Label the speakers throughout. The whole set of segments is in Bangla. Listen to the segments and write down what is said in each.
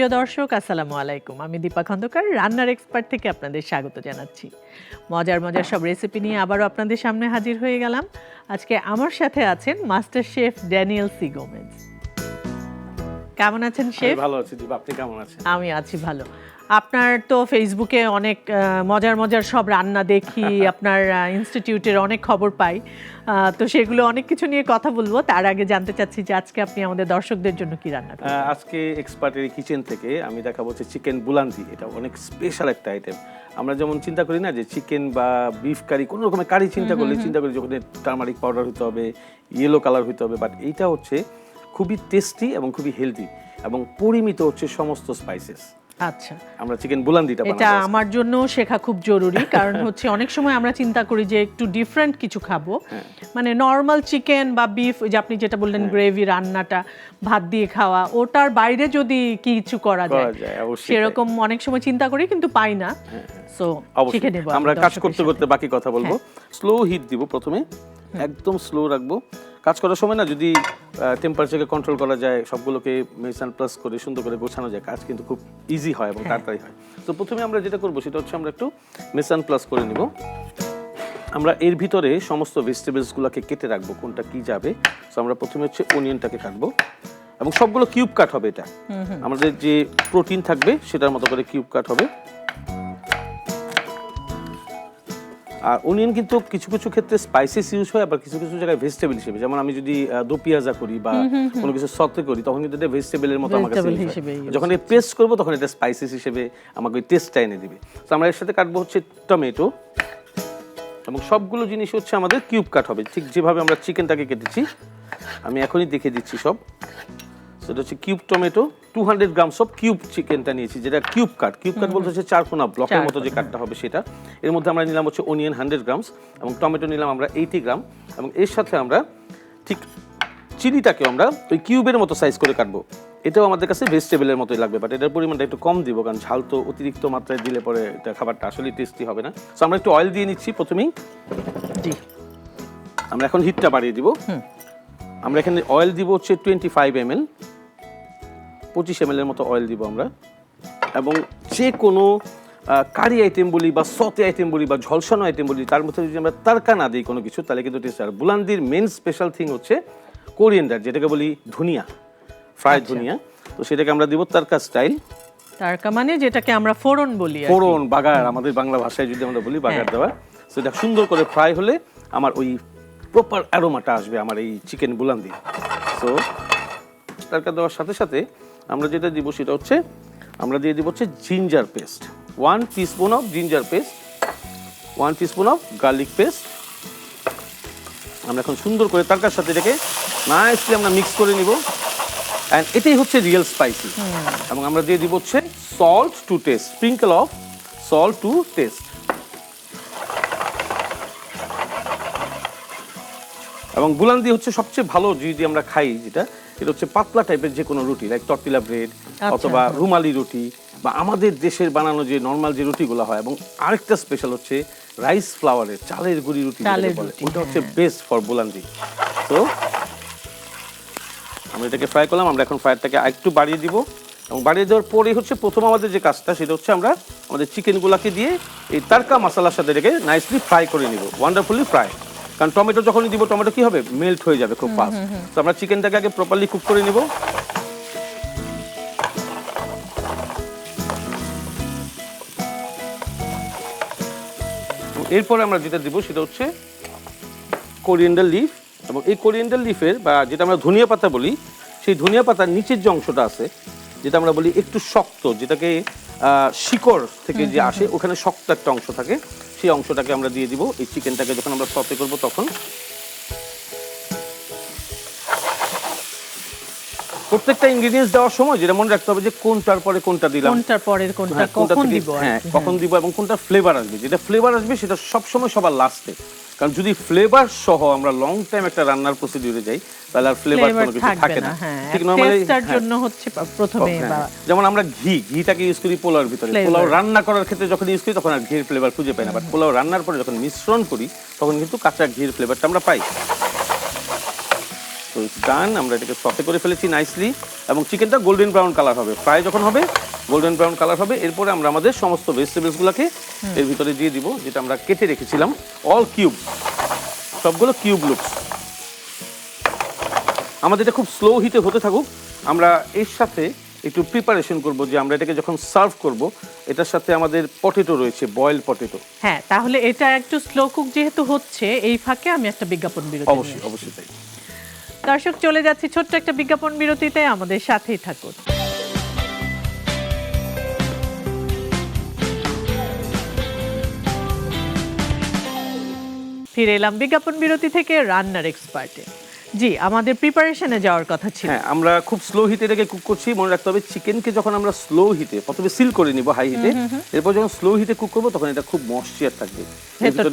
Speaker 1: প্রিয় দর্শক আসসালামু আলাইকুম। আমি দীপা খন্দকার রান্নার এক্সপার্ট থেকে আপনাদের স্বাগত জানাচ্ছি। মজার মজার সব রেসিপি নিয়ে আবারও আপনাদের সামনে হাজির হয়ে গেলাম। আজকে আমার সাথে আছেন master chef Daniel C Gomez. কেমন আছেন শেফ?
Speaker 2: ভালো আছি দীপা আপনি কেমন আছেন?
Speaker 1: আমি আছি ভালো। আপনার তো ফেসবুকে অনেক মজার মজার সব রান্না দেখি আপনার ইনস্টিটিউটের অনেক খবর পাই। তো সেগুলো অনেক কিছু নিয়ে কথা বলব। তার আগে জানতে চাচ্ছি যে আজকে আপনি আমাদের দর্শকদের জন্য কি রান্না
Speaker 2: আজকে এক্সপার্টের কিচেন থেকে আমি দেখাবো হচ্ছে চিকেন বুলান্দি এটা অনেক স্পেশাল একটা আইটেম আমরা যেমন চিন্তা করি না যে চিকেন বা বিফ কারি কোনো রকমের কারি চিন্তা করলে চিন্তা করি যখন টার্মারিক পাউডার হতে হবে ইয়েলো কালার হতে হবে। বাট এইটা হচ্ছে খুবই টেস্টি এবং খুবই হেলদি এবং পরিমিত হচ্ছে সমস্ত স্পাইসেস
Speaker 1: আচ্ছা।
Speaker 2: আমরা চিকেন বুলান্দিটা
Speaker 1: এটা আমার জন্য শেখা খুব জরুরি কারণ হচ্ছে অনেক সময় আমরা চিন্তা করি যে একটু ডিফারেন্ট কিছু খাব।
Speaker 2: হ্যাঁ।
Speaker 1: মানে নর্মাল চিকেন বা বিফ যে আপনি যেটা বললেন গ্রেভি রান্নাটা ভাত দিয়ে খাওয়া ওটার বাইরে যদি কিছু করা যায়। সেরকম অনেক সময় চিন্তা করি কিন্তু পাই না। সো শিখে
Speaker 2: আমরা কাজ করতে করতে বাকি কথা বলব। স্লো হিট দিব প্রথমে। একদম স্লো রাখব। কাজ করার সময় না যদি টেম্পারেচারকে কন্ট্রোল করা যায় সবগুলোকে মেসান প্লাস করে সুন্দর করে গোছানো যায়। কাজ কিন্তু খুব ইজি হয় এবং তাড়াতাড়ি হয়। তো প্রথমে আমরা যেটা করব সেটা হচ্ছে আমরা একটু মেসান প্লাস করে নিব। আমরা এর ভিতরে সমস্ত ভেজিটেবলসগুলোকে কেটে রাখব কোনটা কি যাবে। তো আমরা প্রথমে হচ্ছে অনিয়নটাকে কাটবো এবং সবগুলো কিউব কাট হবে এটা। আমাদের যে প্রোটিন থাকবে সেটার মতো করে কিউব কাট হবে। আর অনিয়ন কিন্তু কিছু কিছু ক্ষেত্রে স্পাইসেস ইউজ হয় আবার কিছু কিছু জায়গায় ভেজিটেবল হিসেবে। যেমন আমি যদি দো পেঁয়াজা করি বা কোনো কিছু সতে করি তখন কিন্তু এটা ভেজিটেবলের মতো আমার কাছে যখন এটা পেস্ট করব তখন এটা স্পাইসেস হিসেবে আমাকে ওই টেস্টটা এনে দিবে। তো আমরা এর সাথে কাটবো হচ্ছে টমেটো এবং সবগুলো জিনিস হচ্ছে আমাদের কিউব কাট হবে। ঠিক যেভাবে আমরা চিকেনটাকে কেটেছি আমি এখনই দেখে দিচ্ছি সব। সেটা হচ্ছে cube tomato two hundred grams of cube চিকেনটা নিয়েছি যেটা কিউব কাট কিউব কাট বলতে হচ্ছে চারকোনা ব্লকের মতো যে কাটটা হবে সেটা। এর মধ্যে আমরা নিলাম হচ্ছে অনিয়ন হান্ড্রেড গ্রামস এবং টমেটো নিলাম আমরা এইটি গ্রাম এবং এর সাথে আমরা ঠিক চিলিটাকে আমরা ওই কিউবের মতো সাইজ করে কাটবো। এটাও আমাদের কাছে ভেজিটেবলের মতোই লাগবে বাট এটার পরিমাণটা একটু কম দিব কারণ ঝাল তো অতিরিক্ত মাত্রায় দিলে পরে এটা খাবারটা আসলেই টেস্টি হবে না। তো আমরা একটু অয়েল দিয়ে নিচ্ছি প্রথমেই।
Speaker 1: জি।
Speaker 2: আমরা এখন হিটটা বাড়িয়ে দিব। আমরা এখানে অয়েল দিব হচ্ছে টোয়েন্টি ফাইভ এম এল পঁচিশ এম এর মতো অয়েল দিব আমরা। এবং যে কোনো কারি আইটেম বলি বা সতে আইটেম বলি বা ঝলসানো আইটেম বলি তার মধ্যে যদি আমরা তারকা না দিই কোনো কিছু তাহলে কিন্তু টেস্ট আর বুলান্দির মেন স্পেশাল থিং হচ্ছে কোরিয়েন্ডার যেটাকে বলি ধনিয়া ফ্রাই ধনিয়া। তো সেটাকে আমরা দিব তারকা স্টাইল
Speaker 1: তারকা মানে যেটাকে আমরা ফোড়ন বলি
Speaker 2: ফোড়ন বাগার আমাদের বাংলা ভাষায় যদি আমরা বলি বাগার দেওয়া। সেটা সুন্দর করে ফ্রাই হলে আমার ওই প্রপার অ্যারোমাটা আসবে আমার এই চিকেন বুলান্দি সো তরকা দেওয়ার সাথে সাথে আমরা যেটা দিব সেটা হচ্ছে আমরা দিয়ে দিব হচ্ছে ginger paste one teaspoon of ginger paste one teaspoon of garlic paste আমরা এখন সুন্দর করে তরকার সাথে এটাকে নাইসলি আমরা মিক্স করে নিব। অ্যান্ড এটাই হচ্ছে রিয়েল স্পাইসি এবং আমরা দিয়ে দিব হচ্ছে salt to taste sprinkle of salt to taste এবং গুলান দিয়ে হচ্ছে সবচেয়ে ভালো যদি আমরা খাই যেটা এটা হচ্ছে পাতলা টাইপের যে কোনো রুটি লাইক টর্টিলা ব্রেড। অথবা রুমালি রুটি বা আমাদের দেশের বানানো যে নর্মাল যে রুটিগুলো হয় এবং আরেকটা স্পেশাল হচ্ছে রাইস ফ্লাওয়ারের চালের গুঁড়ি রুটি বলে। ওটা হচ্ছে বেস্ট ফর বুলান্দি তো আমরা এটাকে ফ্রাই করলাম আমরা এখন ফ্রাইটাকে একটু বাড়িয়ে দিব এবং বাড়িয়ে দেওয়ার পরেই হচ্ছে প্রথম আমাদের যে কাজটা সেটা হচ্ছে আমরা আমাদের চিকেনগুলোকে দিয়ে এই তারকা মশলার সাথে রেখে নাইসলি ফ্রাই করে নিব। ওয়ান্ডারফুলি ফ্রাই কারণ টমেটো যখনই দিব টমেটো কি হবে? মেল্ট হয়ে যাবে খুব ফাস্ট তো আমরা চিকেনটাকে আগে প্রপারলি কুক করে নিব। এরপরে আমরা যেটা দিব সেটা হচ্ছে কোরিয়েন্ডার লিফ এবং এই কোরিয়েন্ডার লিফের বা যেটা আমরা ধনিয়া পাতা বলি সেই ধনিয়া পাতার নিচের যে অংশটা আছে যেটা আমরা বলি একটু শক্ত যেটাকে শিকড় থেকে যে আসে ওখানে শক্ত একটা অংশ থাকে। সেই অংশটাকে আমরা দিয়ে দিব। এই চিকেনটাকে যখন আমরা সতে করব তখন। প্রত্যেকটা ইনগ্রেডিয়েন্টস দেওয়ার সময় যেটা মনে রাখতে হবে যে কোনটার পরে কোনটা দিলাম।
Speaker 1: কোনটার কোনটা
Speaker 2: হ্যাঁ,
Speaker 1: কখন দিব
Speaker 2: হ্যাঁ কখন দিব এবং কোনটা ফ্লেভার আসবে। যেটা ফ্লেভার আসবে সেটা সবসময় সবার লাস্টে কারণ যদি ফ্লেভার সহ আমরা লং টাইম একটা রান্নার প্রসিডিউরে যাই তাহলে আর ফ্লেভার কোনো কিছু থাকে
Speaker 1: না হ্যাঁ
Speaker 2: ঠিক নরমালি
Speaker 1: টেস্টার জন্য হচ্ছে প্রথমে
Speaker 2: যেমন আমরা ঘি ঘিটাকে ইউজ করি পোলাওর ভিতরে। পোলাও রান্না করার ক্ষেত্রে যখন ইউজ করি তখন আর ঘির ফ্লেভার খুঁজে পাই না। বাট পোলাও রান্নার পরে যখন মিশ্রণ করি তখন কিন্তু কাঁচা ঘির ফ্লেভারটা আমরা পাই। তো ডান আমরা এটাকে সতে করে ফেলেছি নাইসলি এবং চিকেনটা গোল্ডেন ব্রাউন কালার হবে। ফ্রাই যখন হবে গোল্ডেন ব্রাউন কালার হবে। এরপরে আমরা আমাদের সমস্ত ভেজিটেবলসগুলোকে এর ভিতরে দিয়ে দিব যেটা আমরা কেটে রেখেছিলাম। অল কিউব সবগুলো কিউব লুকস আমাদের এটা খুব স্লো হিটে হতে থাকুক। আমরা এর সাথে একটু প্রিপারেশন করব যে আমরা এটাকে যখন সার্ভ করব এটার সাথে আমাদের পটেটো রয়েছে বয়েল পটেটো
Speaker 1: হ্যাঁ তাহলে এটা একটু স্লো কুক যেহেতু হচ্ছে এই ফাঁকে আমি একটা বিজ্ঞাপন বিরতি
Speaker 2: অবশ্যই অবশ্যই তাই।
Speaker 1: দর্শক, চলে যাচ্ছি ছোট্ট একটা বিজ্ঞাপন বিরতিতে। আমাদের সাথেই থাকুন। ফিরে এলাম বিজ্ঞাপন বিরতি থেকে রান্নার এক্সপার্টে জি আমাদের প্রিপারেশনে যাওয়ার কথা ছিল।
Speaker 2: হ্যাঁ আমরা খুব স্লো হিটে এটাকে কুক করছি। মনে রাখতে হবে চিকেনকে যখন আমরা স্লো হিটে প্রথমে সিল করে নিব হাই হিটে এরপর যখন স্লো হিটে কুক করব তখন এটা খুব ময়শ্চার থাকবে।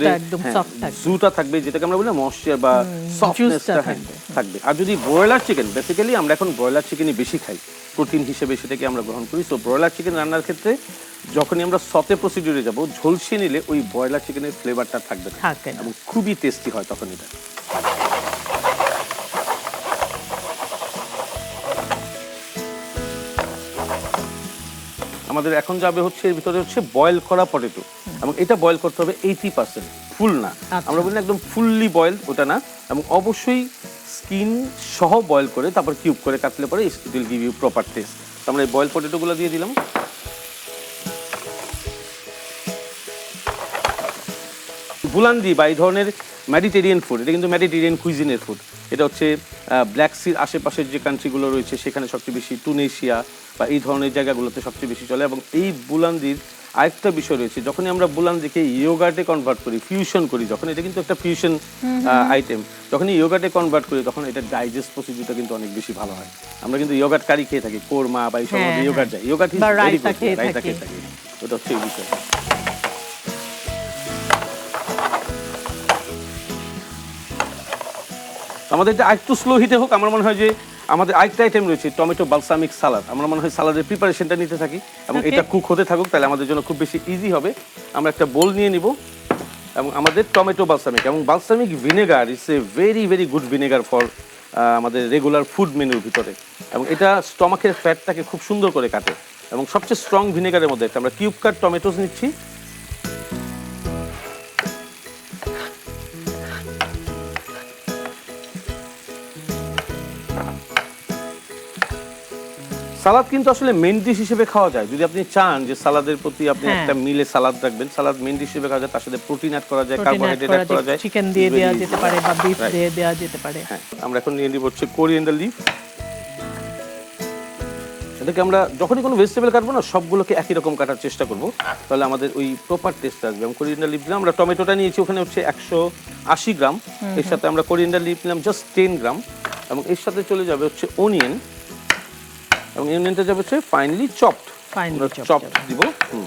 Speaker 1: একদম
Speaker 2: হ্যাঁ,
Speaker 1: থাকবে।
Speaker 2: জুটা থাকবে যেটাকে আমরা বলি ময়শ্চার বা সফটনেসটা
Speaker 1: থাকবে।
Speaker 2: থাকবে। আর যদি ব্রয়লার চিকেন বেসিক্যালি আমরা এখন ব্রয়লার চিকেনই বেশি খাই। প্রোটিন হিসেবে সেটাকে আমরা গ্রহণ করি। তো ব্রয়লার চিকেন রান্নার ক্ষেত্রে যখনই আমরা সতে প্রসিডিউরে যাব ঝলসিয়ে নিলে ওই ব্রয়লার চিকেনের ফ্লেভারটা থাকবে না। এবং খুবই টেস্টি হয় তখন এটা। আমাদের এখন যাবে হচ্ছে এর ভিতরে হচ্ছে বয়েল করা পটেটো এবং এটা বয়েল করতে হবে এইটি পার্সেন্ট ফুল না।
Speaker 1: আচ্ছা।
Speaker 2: আমরা বলি একদম ফুললি বয়েল ওটা না। এবং অবশ্যই স্কিন সহ বয়েল করে তারপর কিউব করে কাটলে পরে it will give you proper taste আমরা এই বয়েল পটেটোগুলো দিয়ে দিলাম। বুলান্দি বা এই ধরনের মেডিটেরিয়ান ফুড এটা কিন্তু মেডিটেরিয়ান কুইজিনের ফুড এটা হচ্ছে ব্ল্যাক সির আশেপাশের যে কান্ট্রিগুলো রয়েছে সেখানে সবচেয়ে বেশি টুনেশিয়া বা এই ধরনের জায়গাগুলোতে সবচেয়ে বেশি চলে এবং এই বুলান্দির আরেকটা বিষয় রয়েছে যখনই আমরা বুলান্দিকে ইয়োগার্টে কনভার্ট করি ফিউশন করি যখন এটা কিন্তু একটা ফিউশন আইটেম যখন ইয়োগার্টে কনভার্ট করি তখন এটা ডাইজেস্ট প্রসিডিউরটা কিন্তু অনেক বেশি ভালো হয়। আমরা কিন্তু ইয়োগার্ট কারি খেয়ে থাকি কোরমা বা এই সব ইয়োগার্ট যায়
Speaker 1: খেয়ে
Speaker 2: রাইতা। খেয়ে থাকি। ওটা হচ্ছে এই বিষয় আমাদের এটা একটু স্লো হিটে হোক আমার মনে হয় যে আমাদের আরেকটা আইটেম রয়েছে টমেটো বালসামিক সালাদ আমরা মনে হয় সালাদের প্রিপারেশনটা নিতে থাকি এবং এটা কুক হতে থাকুক তাহলে আমাদের জন্য খুব বেশি ইজি হবে। আমরা একটা বোল নিয়ে নিব এবং আমাদের টমেটো বালসামিক এবং balsamic vinegar is a very very good vinegar for আমাদের রেগুলার ফুড মেনুর ভিতরে। এবং এটা স্টমাকের ফ্যাটটাকে খুব সুন্দর করে কাটে। এবং সবচেয়ে স্ট্রং ভিনেগারের মধ্যে একটা আমরা কিউব কাট টমেটোস নিচ্ছি। সালাদ কিন্তু আসলে মেন ডিশ হিসেবে খাওয়া যায়। যদি আপনি চান যে সালাদের প্রতি আপনি
Speaker 1: হ্যাঁ।
Speaker 2: একটা মিলে সালাদ রাখবেন সালাদ মেন ডিশ হিসেবে খাওয়া যায় তার সাথে প্রোটিন অ্যাড করা যায় কার্বোহাইড্রেট অ্যাড করা যায়
Speaker 1: চিকেন দিয়ে দেওয়া যেতে পারে বা বিফ দিয়ে দেওয়া যেতে পারে।
Speaker 2: হ্যাঁ আমরা এখন নিয়ে নিব হচ্ছে কোরিয়েন্ডার লিফ এটাকে আমরা যখনই কোনো ভেজিটেবল কাটবো না সবগুলোকে একই রকম কাটার চেষ্টা করব। তাহলে আমাদের ওই প্রপার টেস্ট আসবে। এবং কোরিয়েন্ডার লিফ দিলাম আমরা টমেটোটা নিয়েছি ওখানে হচ্ছে একশো আশি গ্রাম। এর সাথে আমরা কোরিয়েন্ডার লিফ নিলাম জাস্ট টেন গ্রাম। এবং এর সাথে চলে যাবে হচ্ছে অনিয়ন এবং অনিয়নটা যাবে হচ্ছে ফাইনালি চপড
Speaker 1: Finely
Speaker 2: আমরা
Speaker 1: chopped
Speaker 2: চপ দিব। হুম।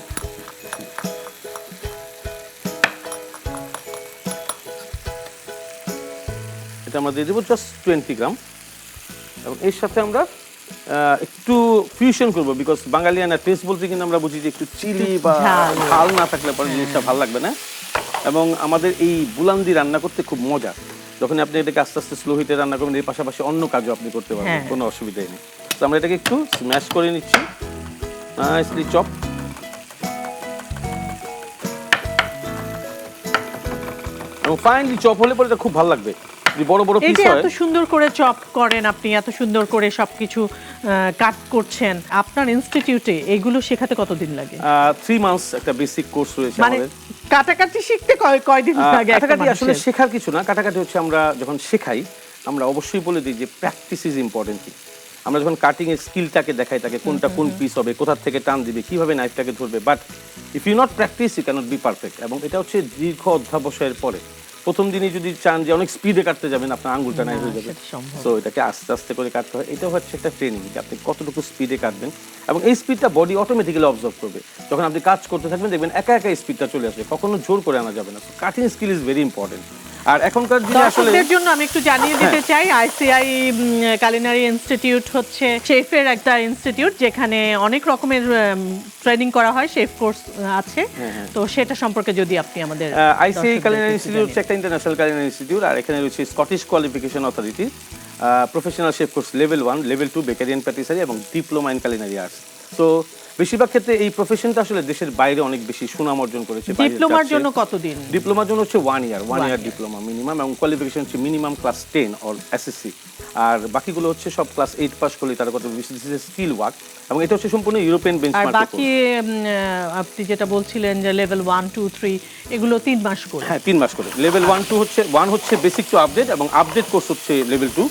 Speaker 2: এটা আমরা দিয়ে দেবো জাস্ট টোয়েন্টি গ্রাম এবং এর সাথে আমরা একটু ফিউশন করব বিকজ বাঙালিয়ানা টেস্ট বলতে কিন্তু আমরা বুঝি যে একটু চিলি বা
Speaker 1: ঝাল।
Speaker 2: না থাকলে পরে জিনিসটা ভালো লাগবে না। এবং আমাদের এই বুলান্দি রান্না করতে খুব মজা। যখন আপনি এটাকে আস্তে আস্তে স্লো হিটে রান্না করবেন এর পাশাপাশি অন্য কাজও আপনি করতে পারবেন
Speaker 1: হ্যাঁ।
Speaker 2: কোনো অসুবিধাই নেই। তো আমরা এটাকে একটু স্ম্যাশ করে নিচ্ছি। নাইসলি চপ এবং ফাইনলি চপ হলে পরে এটা খুব ভালো লাগবে। যদি বড় বড় পিস হয়।
Speaker 1: এত সুন্দর করে চপ করেন আপনি এত সুন্দর করে সবকিছু কাট করছেন আপনার ইনস্টিটিউটে এগুলো শেখাতে কতদিন লাগে?
Speaker 2: থ্রি মান্থস একটা বেসিক কোর্স রয়েছে
Speaker 1: মানে
Speaker 2: আমাদের।
Speaker 1: কাটাকাটি শিখতে কয় কয়দিন লাগে
Speaker 2: কাটাকাটি আসলে শেখার কিছু না কাটাকাটি হচ্ছে আমরা যখন শেখাই আমরা অবশ্যই বলে দিই যে প্র্যাকটিস ইজ ইম্পর্টেন্ট আমরা যখন কাটিং এর স্কিলটাকে দেখাই তাকে কোনটা কোন পিস হবে কোথা থেকে টান দিবে কীভাবে নাইফটাকে ধরবে but if you not practice you cannot be perfect এবং এটা হচ্ছে দীর্ঘ অধ্যাবসায়ের পরে। প্রথম দিনই যদি চান যে অনেক স্পিডে কাটতে যাবেন আপনার আঙ্গুলটা নাই হয়ে যাবে। সো এটাকে আস্তে আস্তে করে কাটতে হয়। এটা হচ্ছে একটা ট্রেনিং যে আপনি কতটুকু স্পিডে কাটবেন। এবং এই স্পিডটা বডি অটোমেটিক্যালি অবজার্ভ করবে। যখন আপনি কাজ করতে থাকবেন দেখবেন একা একা স্পিডটা চলে আসবে। কখনো জোর করে আনা যাবে না। Cutting skill is very important আর এখনকার দিনে আসলে
Speaker 1: জন্য আমি একটু জানিয়ে দিতে চাই আইসিআই কালিনারি ইনস্টিটিউট হচ্ছে শেফের একটা ইনস্টিটিউট যেখানে অনেক রকমের ট্রেনিং করা হয় শেফ কোর্স আছে।
Speaker 2: হ্যাঁ, হ্যাঁ।
Speaker 1: তো সেটা সম্পর্কে যদি আপনি আমাদের
Speaker 2: আইসিআই ইনস্টিটিউট একটা ইন্টারন্যাশনাল কালিনারি ইনস্টিটিউট আর এখানে রয়েছে Scottish qualification authority professional chef course level one level two bakery and patisserie এবং ডিপ্লোমা ইন কালিনারি আর্টস তো বেশিরভাগ ক্ষেত্রে এই প্রফেশনটা আসলে দেশের বাইরে অনেক বেশি সুনাম অর্জন করেছে
Speaker 1: ডিপ্লোমার জন্য কতদিন?
Speaker 2: ডিপ্লোমার জন্য হচ্ছে one year one year diploma minimum এবং কোয়ালিফিকেশন হচ্ছে minimum class ten or SSC আর বাকিগুলো হচ্ছে সব ক্লাস এইট পাস করলে তারা কত স্কিল ওয়ার্ক এবং এটা হচ্ছে সম্পূর্ণ ইউরোপিয়ান
Speaker 1: আর বাকি আপনি যেটা বলছিলেন যে লেভেল ওয়ান টু থ্রি এগুলো তিন মাস করে।
Speaker 2: হ্যাঁ তিন মাস করে। লেভেল ওয়ান টু হচ্ছে ওয়ান হচ্ছে বেসিক টু আপডেট এবং আপডেট কোর্স হচ্ছে লেভেল টু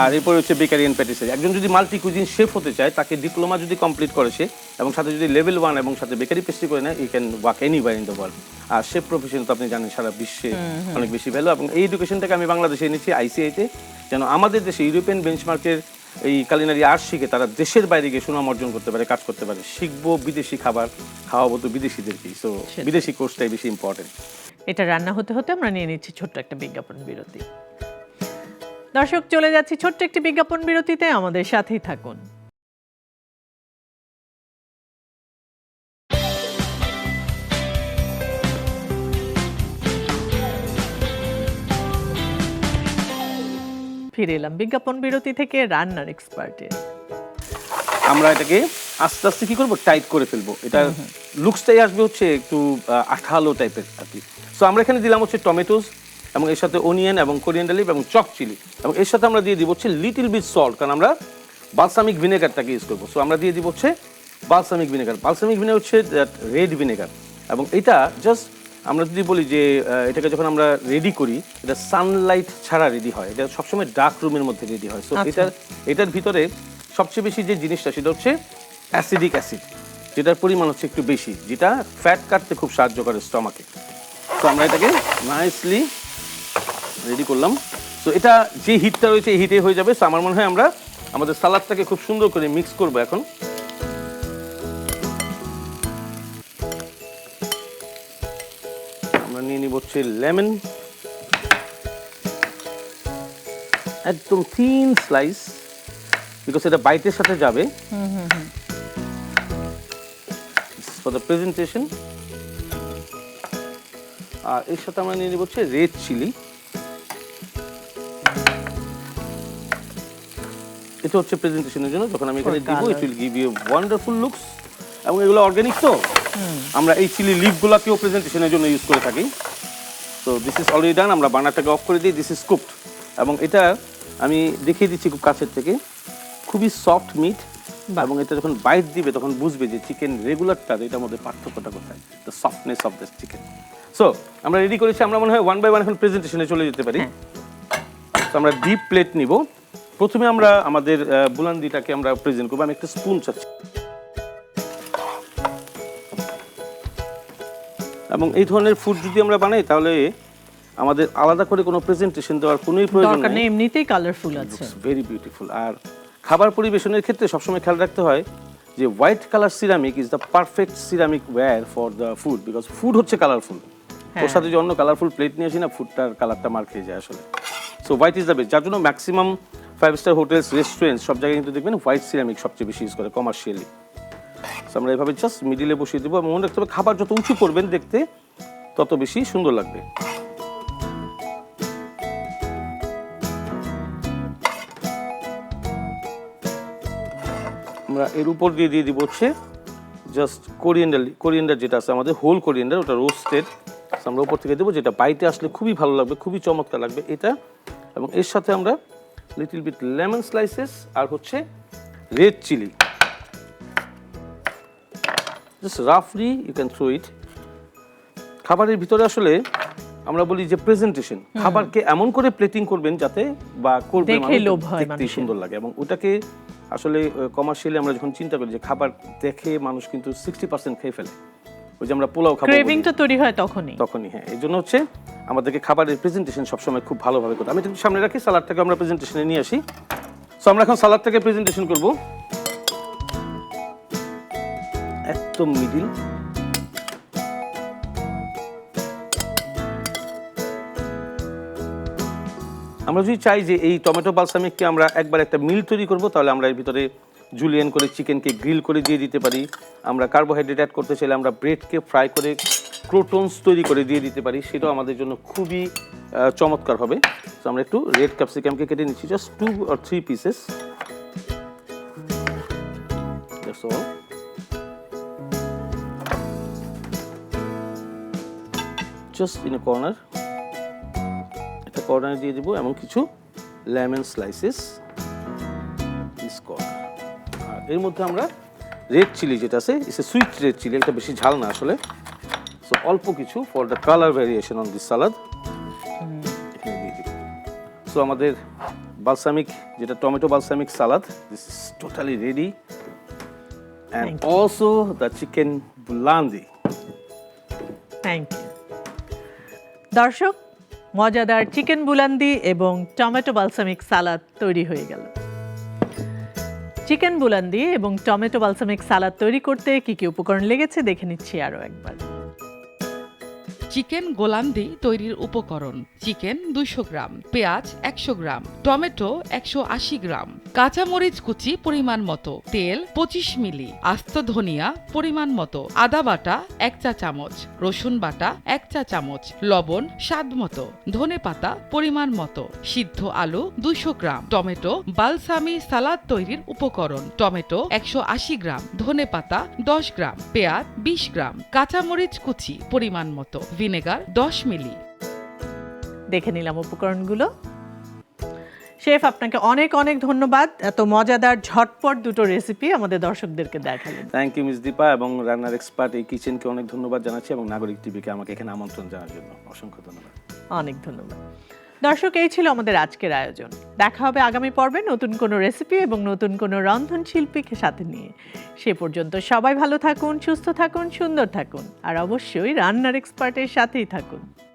Speaker 2: আর এরপরে হচ্ছে বেকারিয়ান প্যাটিসারি একজন যদি মাল্টি কুজিন শেফ হতে চায় তাকে ডিপ্লোমা যদি কমপ্লিট করে সে এবং সাথে যদি লেভেল ওয়ান এবং সাথে বেকারি পেস্ট্রি করে নেয় you can work any in the world R chef profession তো আপনি জানেন সারা বিশ্বে অনেক বেশি ভ্যালু এবং এই এডুকেশনটাকে আমি বাংলাদেশে এনেছি আইসিআইতে যেন আমাদের দেশে ইউরোপিয়ান বেঞ্চমার্কের এই কালিনারি আর্ট শিখে তারা দেশের বাইরে গিয়ে সুনাম অর্জন করতে পারে কাজ করতে পারে। শিখব বিদেশি খাবার খাওয়াবো তো বিদেশিদেরকেই। সো বিদেশি কোর্সটাই বেশি ইম্পর্টেন্ট
Speaker 1: এটা রান্না হতে হতে আমরা নিয়ে নিচ্ছি ছোট্ট একটা বিজ্ঞাপন বিরতি। দর্শক চলে যাচ্ছি ছোট্ট একটি বিজ্ঞাপন বিরতিতে। আমাদের সাথেই থাকুন। ফিরে এলাম। বিজ্ঞাপন বিরতি থেকে রান্নার এক্সপার্টে
Speaker 2: আমরা এটাকে আস্তে আস্তে কি করব? টাইট করে ফেলব। এটা লুকসটাই আসবে হচ্ছে একটু আঠালো টাইপের আর কি। সো আমরা এখানে দিলাম হচ্ছে টমেটোস এবং এর সাথে অনিয়ন এবং কোরিয়ান লিভ এবং চক চিলি এবং এর সাথে আমরা দিয়ে দিব হচ্ছে লিটিল বিট সল্ট কারণ আমরা বালসামিক ভিনেগারটাকে ইউজ করব। সো আমরা দিয়ে দিব হচ্ছে বালসামিক ভিনেগার বালসামিক ভিনেগার হচ্ছে রেড ভিনেগার এবং এটা জাস্ট আমরা যদি বলি যে এটাকে যখন আমরা রেডি করি এটা সানলাইট ছাড়া রেডি হয়। এটা সবসময় ডার্ক রুমের মধ্যে রেডি হয়। সো
Speaker 1: আচ্ছা।
Speaker 2: এটার এটার ভিতরে সবচেয়ে বেশি যে জিনিসটা সেটা হচ্ছে অ্যাসিডিক অ্যাসিড যেটার পরিমাণ হচ্ছে একটু বেশি যেটা ফ্যাট কাটতে খুব সাহায্য করে স্টমাকে তো আমরা এটাকে নাইসলি রেডি করলাম। তো এটা যে হিটটা রয়েছে এই হিটে হয়ে যাবে। তো আমার মনে হয় আমরা আমাদের সালাদটাকে খুব সুন্দর করে মিক্স করব এখন। হচ্ছে লেমন একদম থিন স্লাইস বিকজ এটা বাইটের সাথে যাবে। ফর দ্য প্রেজেন্টেশন আর এর সাথে আমরা নিয়ে নিব হচ্ছে রেড চিলি এটা হচ্ছে প্রেজেন্টেশনের জন্য যখন আমি এখানে দিব it. Will give you wonderful looks এবং এগুলো অর্গানিক তো। আমরা এই চিলি লিফগুলোকেও প্রেজেন্টেশনের জন্য ইউজ করে থাকি। তো দিস ইজ অলরেডি ডান আমরা বার্নারটাকে অফ করে দিই। দিস ইজ কুকড এবং এটা আমি দেখিয়ে দিচ্ছি খুব কাছের থেকে। খুবই সফট মিট এবং এটা যখন বাইট দিবে তখন বুঝবে যে চিকেন রেগুলারটা এটার মধ্যে পার্থক্যটা কোথায়? The softness of this chicken so আমরা রেডি করেছি। আমরা মনে হয় ওয়ান বাই ওয়ান এখন প্রেজেন্টেশনে চলে যেতে পারি। তো আমরা ডিপ প্লেট নিব। প্রথমে আমরা আমাদের বুলান্দিটাকে আমরা প্রেজেন্ট করব। আমি একটা স্পুন চাচ্ছি। এবং এই ধরনের ফুড যদি আমরা বানাই তাহলে আমাদের আলাদা করে কোনো প্রেজেন্টেশন দেওয়ার কোনোই প্রয়োজন নেই।
Speaker 1: এমনিতেই কালারফুল আছে।
Speaker 2: ভেরি বিউটিফুল আর খাবার পরিবেশনের ক্ষেত্রে সবসময় খেয়াল রাখতে হয় যে white colour ceramic is the perfect ceramic ware for the food because food হচ্ছে কালারফুল ওর
Speaker 1: হ্যাঁ।
Speaker 2: সাথে যে অন্য কালারফুল প্লেট নিয়ে আসি না ফুডটার কালারটা মার খেয়ে যায় আসলে। So white is the best যার জন্য maximum five star hotels restaurant সব জায়গায় কিন্তু দেখবেন হোয়াইট সিরামিক সবচেয়ে বেশি ইউজ করে কমার্শিয়ালি আমরা এভাবে জাস্ট মিডিলে বসিয়ে দেবো। মনে রাখতে হবে খাবার যত উঁচু করবেন দেখতে, তত বেশি সুন্দর লাগবে। আমরা এর উপর দিয়ে দিয়ে দিব হচ্ছে জাস্ট কোরিয়েন্ডার কোরিয়েন্ডার যেটা আছে, আমাদের হোল কোরিয়েন্ডার ওটা রোস্টেড আমরা উপর থেকে দেবো, যেটা বাইটে আসলে খুবই ভালো লাগবে, খুবই চমৎকার লাগবে এটা। এবং এর সাথে আমরা লিটল বিট লেমন স্লাইসেস আর হচ্ছে রেড চিলি জাস্ট রাফলি ইউ ক্যান থ্রো ইট খাবারের ভিতরে আসলে আমরা বলি যে প্রেজেন্টেশন খাবারকে এমন করে প্লেটিং করবেন যাতে বা করবে দেখতেই
Speaker 1: মানুষের।
Speaker 2: সুন্দর লাগে। এবং ওটাকে আসলে কমার্শিয়ালি আমরা যখন চিন্তা করি যে খাবার দেখে মানুষ কিন্তু সিক্সটি পার্সেন্ট খেয়ে ফেলে। ওই যে আমরা পোলাও খাব
Speaker 1: ক্রেভিংটা তৈরি হয় তখনই।
Speaker 2: তখনই হ্যাঁ। এই জন্য হচ্ছে আমাদেরকে খাবারের প্রেজেন্টেশন সবসময় খুব ভালোভাবে করতে আমি সামনে রাখি সালাদটাকে আমরা প্রেজেন্টেশনে নিয়ে আসি। সো আমরা এখন সালাদটাকে প্রেজেন্টেশন করব। একদম মিডিল আমরা যদি চাই যে এই টমেটো বালসামিককে আমরা একবার একটা মিল তৈরি করব, তাহলে আমরা এর ভিতরে জুলিয়ান করে চিকেনকে গ্রিল করে দিয়ে দিতে পারি। আমরা কার্বোহাইড্রেট অ্যাড করতে চাইলে আমরা ব্রেডকে ফ্রাই করে ক্রোটনস তৈরি করে দিয়ে দিতে পারি। সেটাও আমাদের জন্য খুবই চমৎকার হবে। তো আমরা একটু রেড ক্যাপসিকামকে কেটে নিচ্ছি just two R three pieces Just in a corner. একটা কর্নারে দিয়ে দিব এবং কিছু লেমন স্লাইসেস দিস কর্নার আর এর মধ্যে আমরা রেড চিলি যেটা আছে it's a sweet red chilli একটা বেশি ঝাল না আসলে। সো অল্প কিছু for the colour variation on this salad এখানে দিয়ে দিব। সো আমাদের বালসামিক যেটা tomato balsamic salad this is totally ready and also the chicken বুলান্দি
Speaker 1: thank you দর্শক, মজাদার চিকেন বুলান্দি এবং টমেটো বালসামিক সালাদ তৈরি হয়ে গেল। চিকেন বুলান্দি এবং টমেটো বালসামিক সালাদ তৈরি করতে কি কি উপকরণ লেগেছে দেখে নিচ্ছি আরও একবার।
Speaker 3: চিকেন গোলান্দি তৈরির উপকরণ। চিকেন দুইশো গ্রাম, পেঁয়াজ একশো গ্রাম, টমেটো একশো আশি গ্রাম, কাঁচামরিচ কুচি পরিমাণ মতো, তেল পঁচিশ মিলি, আস্ত ধনিয়া পরিমাণ মতো, আদা বাটা এক চা চামচ, রসুন বাটা এক চা চামচ, লবণ স্বাদ মতো, ধনে পাতা পরিমাণ মতো, সিদ্ধ আলু দুইশো গ্রাম, টমেটো বালসামি সালাদ তৈরির উপকরণ। টমেটো একশো আশি গ্রাম, ধনে পাতা দশ গ্রাম, পেঁয়াজ বিশ গ্রাম, কাঁচামরিচ কুচি পরিমাণ মতো ভিনেগার দশ মিলি।
Speaker 1: দেখে নিলাম উপকরণগুলো। শেফ আপনাকে অনেক অনেক ধন্যবাদ। এত মজাদার ঝটপট দুটো রেসিপি আমাদের দর্শকদেরকে দেখালেন।
Speaker 2: থ্যাংক ইউ মিস দীপা এবং রান্নার এক্সপার্ট এই কিচেনকে অনেক ধন্যবাদ জানাচ্ছি এবং নাগরিক টিভিকে আমাকে এখানে আমন্ত্রণ জানার জন্য। অসংখ্য ধন্যবাদ।
Speaker 1: অনেক ধন্যবাদ। দর্শক, এই ছিল আমাদের আজকের আয়োজন। দেখা হবে আগামী পর্বে নতুন কোনো রেসিপি এবং নতুন কোনো রন্ধন শিল্পীকে সাথে নিয়ে। সে পর্যন্ত সবাই ভালো থাকুন, সুস্থ থাকুন, সুন্দর থাকুন, আর অবশ্যই রান্নার এক্সপার্টের সাথেই থাকুন।